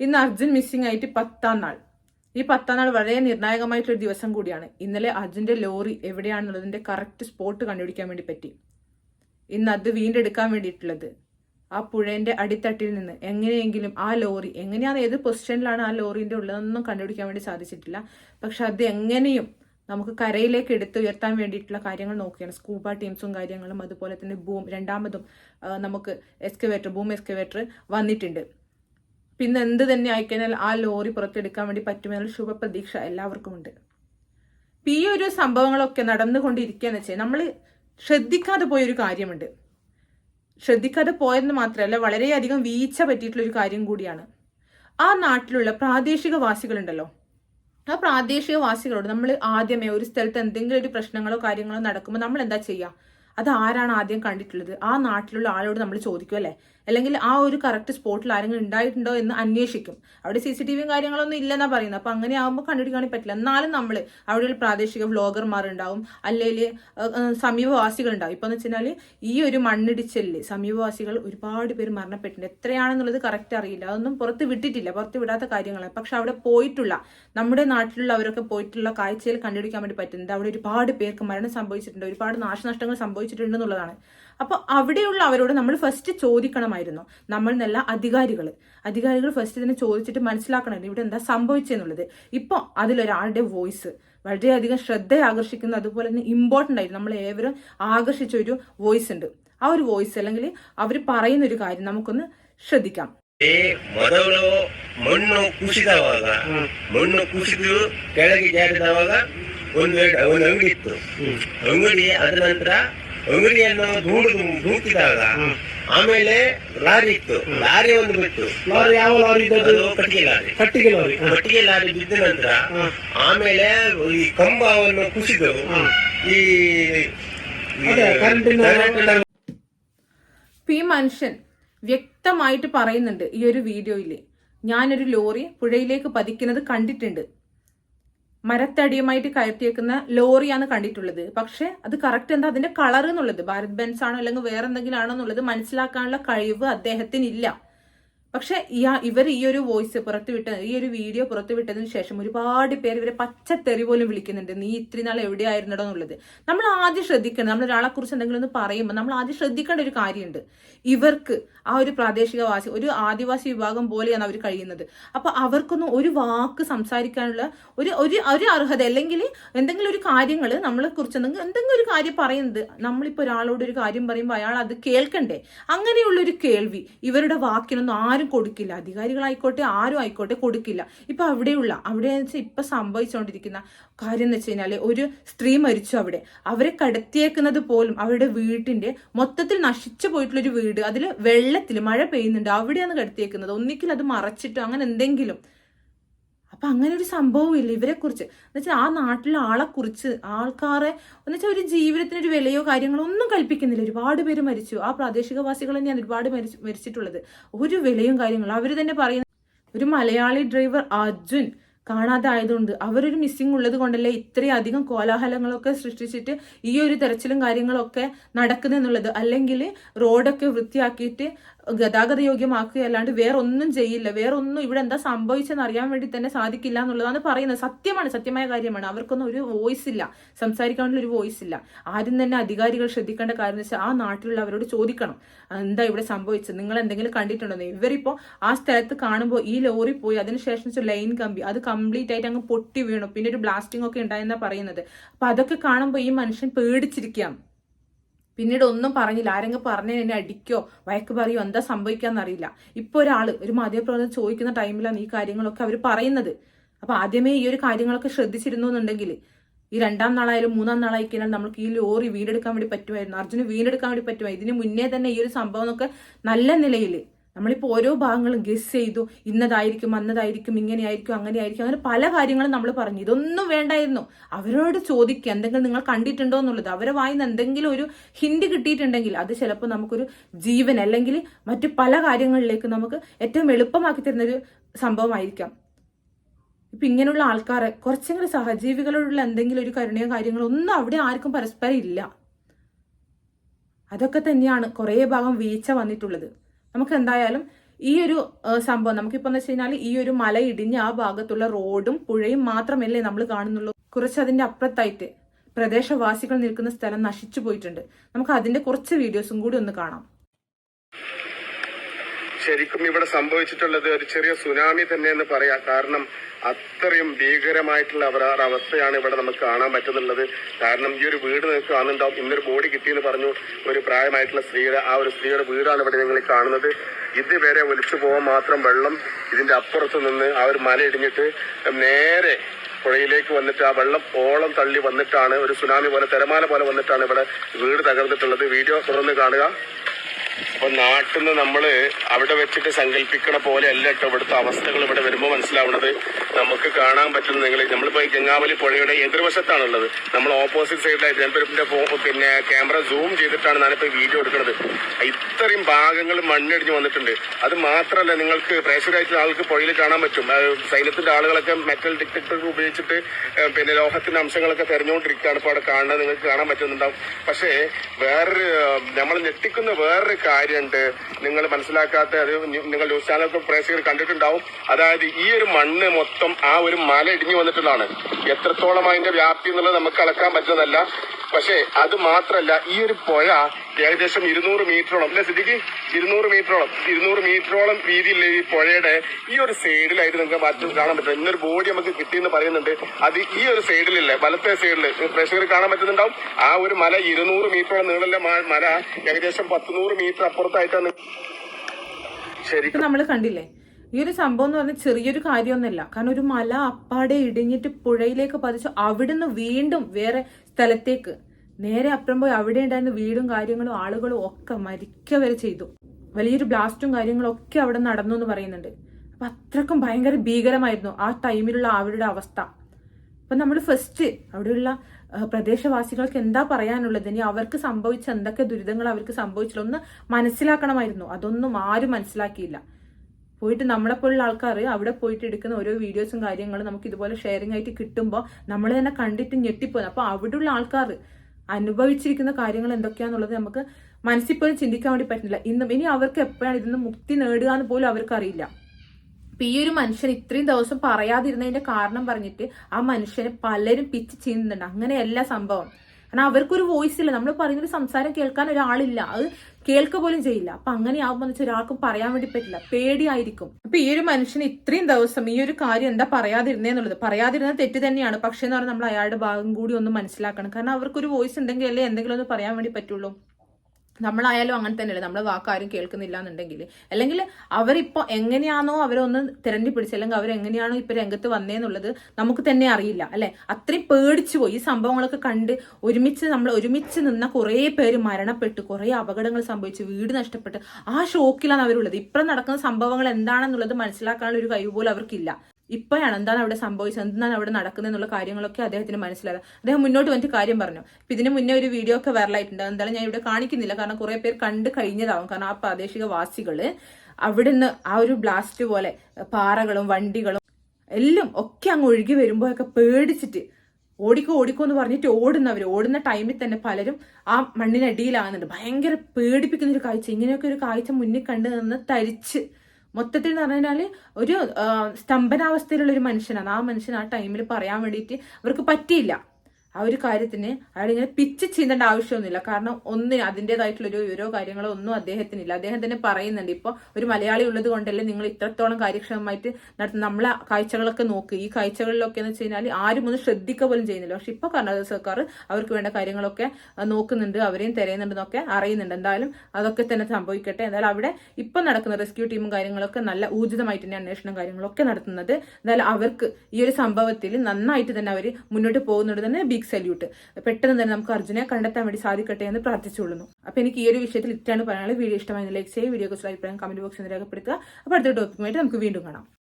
ഇന്ന് അർജുൻ മിസ്സിംഗ് ആയിട്ട് പത്താം നാൾ. ഈ പത്താം നാൾ വളരെ നിർണായകമായിട്ടുള്ള ഒരു ദിവസം കൂടിയാണ്. ഇന്നലെ അർജുന്റെ ലോറി എവിടെയാണെന്നുള്ളതിന്റെ കറക്റ്റ് സ്പോട്ട് കണ്ടുപിടിക്കാൻ വേണ്ടി പറ്റി. ഇന്ന് അത് വീണ്ടെടുക്കാൻ വേണ്ടിയിട്ടുള്ളത് ആ പുഴേന്റെ അടിത്തട്ടിൽ നിന്ന് എങ്ങനെയെങ്കിലും ആ ലോറി എങ്ങനെയാണ് ഏത് പൊസിഷനിലാണ് ആ ലോറിന്റെ ഉള്ളതെന്നും കണ്ടുപിടിക്കാൻ വേണ്ടി സാധിച്ചിട്ടില്ല. പക്ഷെ അത് എങ്ങനെയും നമുക്ക് കരയിലേക്ക് എടുത്ത് ഉയർത്താൻ വേണ്ടിയിട്ടുള്ള കാര്യങ്ങൾ നോക്കുകയാണ്. സ്കൂബ ടീംസും കാര്യങ്ങളും അതുപോലെ തന്നെ ബൂം രണ്ടാമതും നമുക്ക് എക്സ്കവേറ്റർ ബൂം എക്സ്കവേറ്റർ വന്നിട്ടുണ്ട്. പിന്നെ എന്ത് തന്നെ ആയിക്കഴിഞ്ഞാൽ ആ ലോറി പുറത്തെടുക്കാൻ വേണ്ടി പറ്റുമെന്നുള്ള ശുഭപ്രതീക്ഷ എല്ലാവർക്കും ഉണ്ട് ഇപ്പൊ ഈ ഒരു സംഭവങ്ങളൊക്കെ നടന്നുകൊണ്ടിരിക്കുകയെന്ന് വെച്ചാൽ നമ്മൾ ശ്രദ്ധിക്കാതെ പോയൊരു കാര്യമുണ്ട്. ശ്രദ്ധിക്കാതെ പോയെന്ന് മാത്രമല്ല വളരെയധികം വീഴ്ച പറ്റിയിട്ടുള്ള ഒരു കാര്യം കൂടിയാണ്. ആ നാട്ടിലുള്ള പ്രാദേശിക വാസികളുണ്ടല്ലോ. ആ പ്രാദേശിക വാസികളോട് നമ്മൾ ആദ്യമേ ഒരു സ്ഥലത്ത് എന്തെങ്കിലും ഒരു പ്രശ്നങ്ങളോ കാര്യങ്ങളോ നടക്കുമ്പോൾ നമ്മൾ എന്താ ചെയ്യുക? അത് ആരാണ് ആദ്യം കണ്ടിട്ടുള്ളത്? ആ നാട്ടിലുള്ള ആളോട് നമ്മൾ ചോദിക്കും അല്ലേ? അല്ലെങ്കിൽ ആ ഒരു കറക്റ്റ് സ്പോട്ടിൽ ആരെങ്കിലും ഉണ്ടായിട്ടുണ്ടോ എന്ന് അന്വേഷിക്കും. അവിടെ സി സി ടി വിയും കാര്യങ്ങളൊന്നും ഇല്ലെന്നാ പറയുന്നത്. അപ്പൊ അങ്ങനെ ആകുമ്പോൾ കണ്ടുപിടിക്കാൻ പറ്റില്ല. എന്നാലും നമ്മൾ അവിടെയുള്ള പ്രാദേശിക വ്ളോഗർമാർ ഉണ്ടാവും. അല്ലെങ്കിൽ സമീപവാസികൾ ഉണ്ടാവും. ഇപ്പൊന്ന് വെച്ചാൽ ഈ ഒരു മണ്ണിടിച്ചലിൽ സമീപവാസികൾ ഒരുപാട് പേര് മരണപ്പെട്ടിട്ടുണ്ട്. എത്രയാണെന്നുള്ളത് കറക്റ്റ് അറിയില്ല. അതൊന്നും പുറത്ത് വിട്ടിട്ടില്ല. പുറത്ത് വിടാത്ത കാര്യങ്ങളാണ് പക്ഷെ അവിടെ പോയിട്ടുള്ള നമ്മുടെ നാട്ടിലുള്ളവരൊക്കെ പോയിട്ടുള്ള കാഴ്ചയിൽ കണ്ടുപിടിക്കാൻ വേണ്ടി പറ്റുന്നത് അവിടെ ഒരുപാട് പേർക്ക് മരണം സംഭവിച്ചിട്ടുണ്ട്. ഒരുപാട് നാശനഷ്ടങ്ങൾ സംഭവിച്ചിട്ടുണ്ട് എന്നുള്ളതാണ്. അപ്പൊ അവിടെയുള്ള അവരോട് നമ്മൾ ഫസ്റ്റ് ചോദിക്കണമായിരുന്നു നമ്മൾ എന്നല്ല അധികാരികൾ അധികാരികൾ ഫസ്റ്റ് ഇതിനെ ചോദിച്ചിട്ട് മനസ്സിലാക്കണം ഇവിടെ എന്താ സംഭവിച്ചെന്നുള്ളത് ഇപ്പൊ അതിലൊരാളുടെ വോയിസ് വളരെയധികം ശ്രദ്ധ ആകർഷിക്കുന്ന അതുപോലെ തന്നെ ഇമ്പോർട്ടൻ്റ് ആയിട്ട് നമ്മൾ ഏവരും ആകർഷിച്ച ഒരു വോയിസ് ഉണ്ട് ആ ഒരു വോയിസ് അല്ലെങ്കിൽ അവർ പറയുന്ന ഒരു കാര്യം നമുക്കൊന്ന് ശ്രദ്ധിക്കാം ಏ ಮೊದಲು ಮಣ್ಣು ಕುಸಿದವಾಗ ಮಣ್ಣು ಕುಸಿದು ಕೆಳಗೆ ಜಾರಿದವಾಗ ಒಂದು ಒಂದು ಅಂಗಡಿ ಇತ್ತು ಅಂಗಡಿ ಅದ ನಂತರ ಅಂಗಡಿಯನ್ನು ದೂಡು ದೂಕಿದಾಗ ಆಮೇಲೆ ಲಾರಿ ಇತ್ತು ಲಾರಿ ಒಂದು ಬಿಟ್ಟು ಲಾರಿ ಯಾವ ಲಾರಿ ಇದ್ದದ್ದು ಅದು ಕಟ್ಟಿಗೆ ಲಾರಿ ಕಟ್ಟಿಗೆ ಲಾರಿ ಹ. ಕಟ್ಟಿಗೆ ಲಾರಿ ಬಿದ್ದ ನಂತರ ಆಮೇಲೆ ಈ ಕಂಬವನ್ನು ಕುಸಿದು ಈ ಈ ಅದೇ, ಕರೆಂಟಿನ- ಕರೆಂಟಿನ ഇപ്പൊ ഈ മനുഷ്യൻ വ്യക്തമായിട്ട് പറയുന്നുണ്ട് ഈ ഒരു വീഡിയോയിൽ ഞാനൊരു ലോറി പുഴയിലേക്ക് പതിക്കുന്നത് കണ്ടിട്ടുണ്ട് മരത്തടിയുമായിട്ട് കയറ്റിയേക്കുന്ന ലോറിയാണ് കണ്ടിട്ടുള്ളത്. പക്ഷെ അത് കറക്റ്റ് എന്താ? അതിന്റെ കളർ എന്നുള്ളത്. ഭാരത് ബെൻസ് ആണോ അല്ലെങ്കിൽ വേറെ എന്തെങ്കിലും ആണോ എന്നുള്ളത് മനസ്സിലാക്കാനുള്ള കഴിവ് അദ്ദേഹത്തിനില്ല. പക്ഷെ ഇവർ ഈ ഒരു വോയിസ് പുറത്തുവിട്ട ഈ ഒരു വീഡിയോ പുറത്തുവിട്ടതിന് ശേഷം ഒരുപാട് പേര് ഇവരെ പച്ചത്തെറി പോലും വിളിക്കുന്നുണ്ട്. നീ ഇത്രയും നാൾ എവിടെയായിരുന്നടോ എന്നുള്ളത്. നമ്മൾ ആദ്യം ശ്രദ്ധിക്കണം. നമ്മൾ ഒരാളെ കുറിച്ച് എന്തെങ്കിലും ഒന്ന് പറയുമ്പോൾ നമ്മൾ ആദ്യം ശ്രദ്ധിക്കേണ്ട ഒരു കാര്യമുണ്ട്. ഇവർക്ക് ആ ഒരു പ്രാദേശികവാസി ഒരു ആദിവാസി വിഭാഗം പോലെയാണ് അവർ കഴിയുന്നത്. അപ്പൊ അവർക്കൊന്നും ഒരു വാക്ക് സംസാരിക്കാനുള്ള ഒരു ഒരു ഒരു അർഹത അല്ലെങ്കിൽ എന്തെങ്കിലും ഒരു കാര്യങ്ങൾ നമ്മളെ കുറിച്ച് എന്തെങ്കിലും എന്തെങ്കിലും ഒരു കാര്യം പറയുന്നത് നമ്മളിപ്പോൾ ഒരാളോട് ഒരു കാര്യം പറയുമ്പോൾ അയാൾ അത് കേൾക്കണ്ടേ? അങ്ങനെയുള്ള ഒരു കേൾവി ഇവരുടെ വാക്കിനൊന്നും ആരും കൊടുക്കില്ല. അധികാരികളായിക്കോട്ടെ ആരും ആയിക്കോട്ടെ കൊടുക്കില്ല. ഇപ്പൊ അവിടെയുള്ള അവിടെ വെച്ചാൽ ഇപ്പൊ സംഭവിച്ചുകൊണ്ടിരിക്കുന്ന കാര്യം എന്ന് വെച്ച് കഴിഞ്ഞാൽ ഒരു സ്ത്രീ മരിച്ചു അവിടെ. അവരെ കടത്തിയേക്കുന്നത് പോലും അവരുടെ വീട്ടിന്റെ മൊത്തത്തിൽ നശിച്ചു പോയിട്ടുള്ള ഒരു വീട്. അതിൽ വെള്ളത്തിൽ മഴ പെയ്യുന്നുണ്ട്. അവിടെയാണ് കടത്തിയേക്കുന്നത്. ഒന്നിക്കിൽ അത് മറച്ചിട്ടോ അങ്ങനെ എന്തെങ്കിലും അപ്പൊ അങ്ങനെ ഒരു സംഭവം ഇല്ല ഇവരെ കുറിച്ച് എന്നുവെച്ചാൽ ആ നാട്ടിലെ ആളെ കുറിച്ച് ആൾക്കാരെ എന്നുവെച്ചാൽ ഒരു ജീവിതത്തിന് ഒരു വിലയോ കാര്യങ്ങളോ ഒന്നും കൽപ്പിക്കുന്നില്ല. ഒരുപാട് പേര് മരിച്ചു. ആ പ്രാദേശികവാസികൾ തന്നെയാണ് ഒരുപാട് മരിച്ചു മരിച്ചിട്ടുള്ളത്. ഒരു വിലയും കാര്യങ്ങളും. അവർ തന്നെ പറയുന്ന ഒരു മലയാളി ഡ്രൈവർ അർജുൻ കാണാതായതുകൊണ്ട് അവരൊരു മിസ്സിംഗ് ഉള്ളത് കൊണ്ടല്ലേ ഇത്രയും അധികം കോലാഹലങ്ങളൊക്കെ സൃഷ്ടിച്ചിട്ട് ഈ ഒരു തെരച്ചിലും കാര്യങ്ങളൊക്കെ നടക്കുന്നെന്നുള്ളത്. അല്ലെങ്കിൽ റോഡൊക്കെ വൃത്തിയാക്കിയിട്ട് ഗതാഗത യോഗ്യമാക്കുക അല്ലാണ്ട് വേറെ ഒന്നും ചെയ്യില്ല. വേറെ ഒന്നും ഇവിടെ എന്താ സംഭവിച്ചെന്ന് അറിയാൻ വേണ്ടി തന്നെ സാധിക്കില്ല എന്നുള്ളതാണ് പറയുന്നത്. സത്യമാണ്. സത്യമായ കാര്യമാണ്. അവർക്കൊന്നും ഒരു വോയിസ് ഇല്ല. സംസാരിക്കാനുള്ള ഒരു വോയിസ് ഇല്ല. ആരും തന്നെ അധികാരികൾ ശ്രദ്ധിക്കേണ്ട കാര്യം എന്ന് വെച്ചാൽ ആ നാട്ടിലുള്ളവരോട് ചോദിക്കണം. എന്താ ഇവിടെ സംഭവിച്ചത്? നിങ്ങൾ എന്തെങ്കിലും കണ്ടിട്ടുണ്ടോ. ഇവരിപ്പോ ആ സ്ഥലത്ത് കാണുമ്പോൾ ഈ ലോറി പോയി അതിനുശേഷം ലൈൻ കമ്പി അത് കംപ്ലീറ്റ് ആയിട്ട് അങ്ങ് പൊട്ടി വീണു. പിന്നെ ഒരു ബ്ലാസ്റ്റിംഗ് ഒക്കെ ഉണ്ടായെന്നാ പറയുന്നത്. അപ്പൊ അതൊക്കെ കാണുമ്പോൾ ഈ മനുഷ്യൻ പേടിച്ചിരിക്കാം പിന്നീട് ഒന്നും പറഞ്ഞില്ല. ആരെങ്കിലും പറഞ്ഞ എന്നെ അടിക്കോ വയക്ക് പറയോ എന്താ സംഭവിക്കാന്ന് അറിയില്ല ഇപ്പൊ ഒരാൾ ഒരു മാധ്യമപ്രവർത്തകൻ ചോദിക്കുന്ന ടൈമിലാണ് ഈ കാര്യങ്ങളൊക്കെ അവർ പറയുന്നത്. അപ്പൊ ആദ്യമേ ഈ ഒരു കാര്യങ്ങളൊക്കെ ശ്രദ്ധിച്ചിരുന്നു എന്നുണ്ടെങ്കിൽ ഈ രണ്ടാം നാളായാലും മൂന്നാം നാളായി കഴിഞ്ഞാൽ നമുക്ക് ഈ ലോറി വീണ്ടെടുക്കാൻ വേണ്ടി പറ്റുമായിരുന്നു അർജുന് വീണ്ടെടുക്കാൻ വേണ്ടി പറ്റുമായിരുന്നു. ഇതിനു മുന്നേ തന്നെ ഈ ഒരു സംഭവം ഒക്കെ നല്ല നിലയിൽ നമ്മളിപ്പോൾ ഓരോ ഭാഗങ്ങളും ഗസ് ചെയ്തു ഇന്നതായിരിക്കും അന്നതായിരിക്കും ഇങ്ങനെയായിരിക്കും അങ്ങനെയായിരിക്കും അങ്ങനെ പല കാര്യങ്ങളും നമ്മൾ പറഞ്ഞു. ഇതൊന്നും വേണ്ടായിരുന്നു. അവരോട് ചോദിക്കുക എന്തെങ്കിലും നിങ്ങൾ കണ്ടിട്ടുണ്ടോ എന്നുള്ളത്. അവരെ വായിന്ന് എന്തെങ്കിലും ഒരു ഹിന്റ് കിട്ടിയിട്ടുണ്ടെങ്കിൽ അത് ചിലപ്പോൾ നമുക്കൊരു ജീവൻ അല്ലെങ്കിൽ മറ്റു പല കാര്യങ്ങളിലേക്ക് നമുക്ക് ഏറ്റവും എളുപ്പമാക്കി തരുന്ന ഒരു സംഭവമായിരിക്കാം. ഇപ്പൊ ഇങ്ങനെയുള്ള ആൾക്കാരെ കുറച്ചെങ്കിലും സഹജീവികളോടുള്ള എന്തെങ്കിലും ഒരു കരുണയോ കാര്യങ്ങളോ ഒന്നും അവിടെ ആർക്കും പരസ്പരം ഇല്ല. അതൊക്കെ തന്നെയാണ് കുറേ ഭാഗം വീഴ്ച വന്നിട്ടുള്ളത്. നമുക്ക് എന്തായാലും ഈ ഒരു സംഭവം നമുക്കിപ്പോ എന്ന് വെച്ച് കഴിഞ്ഞാൽ ഈ ഒരു മല ഇടിഞ്ഞ് ആ ഭാഗത്തുള്ള റോഡും പുഴയും മാത്രമല്ലേ നമ്മൾ കാണുന്നുള്ളൂ. കുറച്ച് അതിന്റെ അപ്പുറത്തായിട്ട് പ്രദേശവാസികൾ നിൽക്കുന്ന സ്ഥലം നശിച്ചു പോയിട്ടുണ്ട്. നമുക്ക് അതിന്റെ കുറച്ച് വീഡിയോസും കൂടി ഒന്ന് കാണാം. ശരിക്കും ഇവിടെ സംഭവിച്ചിട്ടുള്ളത് ഒരു ചെറിയ സുനാമി തന്നെ എന്ന് പറയാം. കാരണം അത്രയും ഭീകരമായിട്ടുള്ള അവരുടെ അവസ്ഥയാണ് ഇവിടെ നമുക്ക് കാണാൻ പറ്റുന്നുള്ളത്. കാരണം ഈ ഒരു വീട് നിങ്ങൾക്ക് കാണുന്നുണ്ടാവും. ഇന്നൊരു ബോഡി കിട്ടിയെന്ന് പറഞ്ഞു ഒരു പ്രായമായിട്ടുള്ള സ്ത്രീയുടെ ആ ഒരു സ്ത്രീയുടെ വീടാണ് ഇവിടെ നിങ്ങൾ കാണുന്നത്. ഇതുവരെ ഒലിച്ചു പോകാൻ മാത്രം വെള്ളം ഇതിന്റെ അപ്പുറത്ത് നിന്ന് ആ ഒരു മല ഇടിഞ്ഞിട്ട് നേരെ പുഴയിലേക്ക് വന്നിട്ട് ആ വെള്ളം ഓളം തള്ളി വന്നിട്ടാണ് ഒരു സുനാമി പോലെ തിരമാല പോലെ വന്നിട്ടാണ് ഇവിടെ വീട് തകർന്നിട്ടുള്ളത്. വീഡിയോ തുടർന്ന് കാണുക. അപ്പൊ നാട്ടിൽ നിന്ന് നമ്മൾ അവിടെ വെച്ചിട്ട് സങ്കല്പിക്കണ പോലെ അല്ല കേട്ടോ ഇവിടുത്തെ അവസ്ഥകൾ ഇവിടെ വരുമ്പോൾ മനസ്സിലാവുന്നത് നമുക്ക് കാണാൻ പറ്റുന്ന നിങ്ങൾ നമ്മളിപ്പോ ഗംഗാവലി പുഴയുടെ എതിർവശത്താണുള്ളത്. നമ്മൾ ഓപ്പോസിറ്റ് സൈഡിലായിട്ട് ഞാനിപ്പോ പിന്നെ ക്യാമറ സൂം ചെയ്തിട്ടാണ് ഞാനിപ്പോ വീഡിയോ എടുക്കുന്നത് ഇത്രയും ഭാഗങ്ങൾ മണ്ണിടിഞ്ഞ് വന്നിട്ടുണ്ട്. അത് മാത്രമല്ല നിങ്ങൾക്ക് പ്രേക്ഷകരായിട്ടുള്ള ആൾക്ക് പുഴയിൽ കാണാൻ പറ്റും. സൈന്യത്തിന്റെ ആളുകളൊക്കെ മെറ്റൽ ഡിറ്റക്ടർ ഉപയോഗിച്ചിട്ട് പിന്നെ ലോഹത്തിന്റെ അംശങ്ങളൊക്കെ തെരഞ്ഞുകൊണ്ടിരിക്കുകയാണ്. ഇപ്പോൾ അവിടെ കാണുന്നത് നിങ്ങൾക്ക് കാണാൻ പറ്റുന്നുണ്ടാവും. പക്ഷേ വേറൊരു നമ്മൾ ഞെട്ടിക്കുന്ന വേറൊരു കാര്യമുണ്ട്. നിങ്ങൾ മനസ്സിലാക്കാത്ത അത് നിങ്ങൾ ന്യൂസ് ചാനലൊക്കെ പ്രേക്ഷകർ കണ്ടിട്ടുണ്ടാവും. അതായത് ഈ ഒരു മണ്ണ് മൊത്തം ആ ഒരു മല ഇടിഞ്ഞു വന്നിട്ടുള്ളതാണ്. എത്രത്തോളം അതിന്റെ വ്യാപ്തി എന്നുള്ളത് നമുക്ക് അളക്കാൻ പറ്റുന്നതല്ല. പക്ഷേ അത് മാത്രല്ല ഈ ഒരു പുഴ ഏകദേശം ഇരുന്നൂറ് മീറ്ററോളം. അല്ലെ സ്ഥിതിക്ക് ഇരുന്നൂറ് മീറ്ററോളം. ഇരുന്നൂറ് മീറ്ററോളം വീതിയിലുള്ള ഈ പുഴയുടെ ഈ ഒരു സൈഡിലായിട്ട് നിങ്ങൾക്ക് മാറ്റം കാണാൻ പറ്റും. ഇന്നൊരു ബോഡി നമുക്ക് കിട്ടിയെന്ന് പറയുന്നുണ്ട്. അത് ഈ ഒരു സൈഡിലല്ലേ വലത്തെ സൈഡിൽ പ്രേക്ഷകർ കാണാൻ പറ്റുന്നുണ്ടാവും. ആ ഒരു മല ഇരുന്നൂറ് മീറ്ററോളം മ- മല ഏകദേശം പത്തുനൂറ് മീറ്റർ അപ്പുറത്തായിട്ടാണ്. ശരി നമ്മൾ കണ്ടില്ലേ? ഈ ഒരു സംഭവം എന്ന് പറഞ്ഞാൽ ചെറിയൊരു കാര്യമൊന്നുമല്ല. കാരണം ഒരു മല അപ്പാടെ ഇടിഞ്ഞിട്ട് പുഴയിലേക്ക് പതിച്ചു അവിടുന്ന് വീണ്ടും വേറെ സ്ഥലത്തേക്ക്. നേരെ അപ്പുറം പോയി അവിടെ ഉണ്ടായിരുന്ന വീടും കാര്യങ്ങളും ആളുകളും ഒക്കെ മരിക്ക വരെ ചെയ്തു. വലിയൊരു ബ്ലാസ്റ്റും കാര്യങ്ങളും ഒക്കെ അവിടെ നടന്നു എന്ന് പറയുന്നുണ്ട്. അപ്പൊ അത്രക്കും ഭയങ്കര ഭീകരമായിരുന്നു ആ ടൈമിലുള്ള അവരുടെ അവസ്ഥ. അപ്പൊ നമ്മൾ ഫസ്റ്റ് അവിടെയുള്ള പ്രദേശവാസികൾക്ക് എന്താ പറയാനുള്ളത്? ഇനി അവർക്ക് സംഭവിച്ച എന്തൊക്കെ ദുരിതങ്ങൾ അവർക്ക് സംഭവിച്ചില്ല ഒന്ന് മനസ്സിലാക്കണമായിരുന്നു. അതൊന്നും ആരും മനസ്സിലാക്കിയില്ല. പോയിട്ട് നമ്മളെപ്പോലുള്ള ആൾക്കാർ അവിടെ പോയിട്ട് എടുക്കുന്ന ഓരോ വീഡിയോസും കാര്യങ്ങളും നമുക്ക് ഇതുപോലെ ഷെയറിംഗ് ആയിട്ട് കിട്ടുമ്പോൾ നമ്മൾ തന്നെ കണ്ടിട്ട് ഞെട്ടിപ്പോകുന്നു അപ്പൊ ഉള്ള ആൾക്കാർ അനുഭവിച്ചിരിക്കുന്ന കാര്യങ്ങൾ എന്തൊക്കെയാന്നുള്ളത് നമുക്ക് മനസ്സിൽ പോലും ചിന്തിക്കാൻ വേണ്ടി പറ്റുന്നില്ല. ഇന്നും ഇനി അവർക്ക് എപ്പോഴാണ് ഇതിൽ നിന്ന് മുക്തി നേടുക എന്ന് പോലും അവർക്കറിയില്ല. അപ്പൊ ഈ ഒരു മനുഷ്യൻ ഇത്രയും ദിവസം പറയാതിരുന്നതിന്റെ കാരണം പറഞ്ഞിട്ട് ആ മനുഷ്യനെ പലരും പിച്ച് ചെയ്യുന്നുണ്ട് അങ്ങനെയല്ല സംഭവം. കാരണം അവർക്കൊരു വോയിസ് ഇല്ല. നമ്മൾ പറയുന്നൊരു സംസാരം കേൾക്കാൻ ഒരാളില്ല. അത് കേൾക്ക പോലും ചെയ്യില്ല. അപ്പൊ അങ്ങനെ ആകുമ്പോൾ വെച്ചാൽ ഒരാൾക്കും പറയാൻ വേണ്ടി പറ്റില്ല. പേടിയായിരിക്കും. അപ്പൊ ഈ ഒരു മനുഷ്യന് ഇത്രയും ദിവസം ഈ ഒരു കാര്യം എന്താ പറയാതിരുന്നേന്നുള്ളത് പറയാതിരുന്നത് തെറ്റ് തന്നെയാണ്. പക്ഷേ എന്ന് പറഞ്ഞാൽ നമ്മൾ അയാളുടെ ഭാഗം കൂടി ഒന്ന് മനസ്സിലാക്കണം. കാരണം അവർക്കൊരു വോയിസ് ഉണ്ടെങ്കിൽ അല്ലേ എന്തെങ്കിലും ഒന്ന് പറയാൻ വേണ്ടി പറ്റുള്ളൂ. നമ്മളായാലും അങ്ങനെ തന്നെയല്ലേ? നമ്മളെ വാക്കാരും കേൾക്കുന്നില്ല എന്നുണ്ടെങ്കിൽ അല്ലെങ്കിൽ അവരിപ്പോൾ എങ്ങനെയാണോ അവരൊന്ന് തിരഞ്ഞു പിടിച്ച് അല്ലെങ്കിൽ അവരെങ്ങനെയാണോ ഇപ്പൊ രംഗത്ത് വന്നേന്നുള്ളത് നമുക്ക് തന്നെ അറിയില്ല അല്ലെ? അത്രയും പേടിച്ചു പോയി. ഈ സംഭവങ്ങളൊക്കെ കണ്ട് ഒരുമിച്ച് നമ്മൾ ഒരുമിച്ച് നിന്ന കുറേ പേര് മരണപ്പെട്ട്. കുറേ അപകടങ്ങൾ സംഭവിച്ച്. വീട് നഷ്ടപ്പെട്ട്. ആ ഷോക്കിലാണ് അവരുള്ളത്. ഇപ്പം നടക്കുന്ന സംഭവങ്ങൾ എന്താണെന്നുള്ളത് മനസ്സിലാക്കാനുള്ള ഒരു കഴിവ് പോലും അവർക്കില്ല. ഇപ്പോഴാണ് എന്താണ് അവിടെ സംഭവിച്ചത്? എന്താണ് അവിടെ നടക്കുന്നത് എന്നുള്ള കാര്യങ്ങളൊക്കെ അദ്ദേഹത്തിന് മനസ്സിലായത്. അദ്ദേഹം മുന്നോട്ട് വന്നിട്ട് കാര്യം പറഞ്ഞു. ഇപ്പൊ ഇതിന് മുന്നേ ഒരു വീഡിയോ ഒക്കെ വൈറലായിട്ടുണ്ട് എന്തായാലും ഞാൻ ഇവിടെ കാണിക്കുന്നില്ല. കാരണം കുറെ പേർ കണ്ട് കഴിഞ്ഞതാവും. കാരണം ആ പ്രാദേശിക വാസികൾ അവിടുന്ന് ആ ഒരു ബ്ലാസ്റ്റ് പോലെ പാറകളും വണ്ടികളും എല്ലാം ഒക്കെ അങ്ങ് ഒഴുകി വരുമ്പോഴൊക്കെ പേടിച്ചിട്ട് ഓടിക്കോ ഓടിക്കോ എന്ന് പറഞ്ഞിട്ട് ഓടുന്നവർ ഓടുന്ന ടൈമിൽ തന്നെ പലരും ആ മണ്ണിനടിയിലാകുന്നുണ്ട്. ഭയങ്കര പേടിപ്പിക്കുന്ന ഒരു കാഴ്ച. ഇങ്ങനെയൊക്കെ ഒരു കാഴ്ച മുന്നിൽ കണ്ടു നിന്ന് തരിച്ച് മൊത്തത്തിൽ എന്ന് പറഞ്ഞാൽ ഒരു സ്തംഭനാവസ്ഥയിലുള്ള ഒരു മനുഷ്യനാണ്. ആ മനുഷ്യൻ ആ ടൈമിൽ പറയാൻ വേണ്ടിയിട്ട് അവർക്ക് പറ്റിയില്ല. ആ ഒരു കാര്യത്തിന് അയാൾ ഇങ്ങനെ പിച്ച് ചീന്തേണ്ട ആവശ്യമൊന്നുമില്ല. കാരണം ഒന്ന് അതിന്റെതായിട്ടുള്ള ഒരു ഓരോ കാര്യങ്ങളോ ഒന്നും അദ്ദേഹത്തിനില്ല. അദ്ദേഹം തന്നെ പറയുന്നുണ്ട്. ഇപ്പോൾ ഒരു മലയാളി ഉള്ളത് കൊണ്ടല്ലേ നിങ്ങൾ ഇത്രത്തോളം കാര്യക്ഷമമായിട്ട് നടത്തുന്ന നമ്മളെ കാഴ്ചകളൊക്കെ നോക്ക്. ഈ കാഴ്ചകളിലൊക്കെ എന്ന് വെച്ച് കഴിഞ്ഞാൽ ആരും ഒന്നും ശ്രദ്ധിക്കുക പോലും ചെയ്യുന്നില്ല. പക്ഷെ ഇപ്പോൾ കർണാടക സർക്കാർ അവർക്ക് വേണ്ട കാര്യങ്ങളൊക്കെ നോക്കുന്നുണ്ട്. അവരെയും തിരയുന്നുണ്ടെന്നൊക്കെ അറിയുന്നുണ്ട്. എന്തായാലും അതൊക്കെ തന്നെ സംഭവിക്കട്ടെ. എന്തായാലും അവിടെ ഇപ്പം നടക്കുന്ന റെസ്ക്യൂ ടീമും കാര്യങ്ങളൊക്കെ നല്ല ഊർജിതമായിട്ട് തന്നെ അന്വേഷണം കാര്യങ്ങളൊക്കെ നടത്തുന്നത്. എന്തായാലും അവർക്ക് ഈ ഒരു സംഭവത്തിൽ നന്നായിട്ട് തന്നെ അവർ മുന്നോട്ട് പോകുന്നുണ്ട്. തന്നെ ബിഗ് സല്യൂട്ട് പെട്ടെന്ന് തന്നെ നമുക്ക് അർജുനെ കണ്ടെത്താൻ വേണ്ടി സാധിക്കട്ടെ എന്ന് പ്രാർത്ഥിച്ചുകൊള്ളുന്നു. അപ്പൊ എനിക്ക് ഈ ഒരു വിഷയത്തിൽ ഇത്രയാണ് പറയാനുള്ളത്. വീഡിയോ ഇഷ്ടമായി ലൈക്ക് ചെയ്യുക വീഡിയോ കുറിച്ച് അഭിപ്രായം കമന്റ് ബോക്സിൽ രേഖപ്പെടുത്തുക. അപ്പോൾ അടുത്ത ടോപ്പിക്കുമായിട്ട് നമുക്ക് വീണ്ടും കാണാം.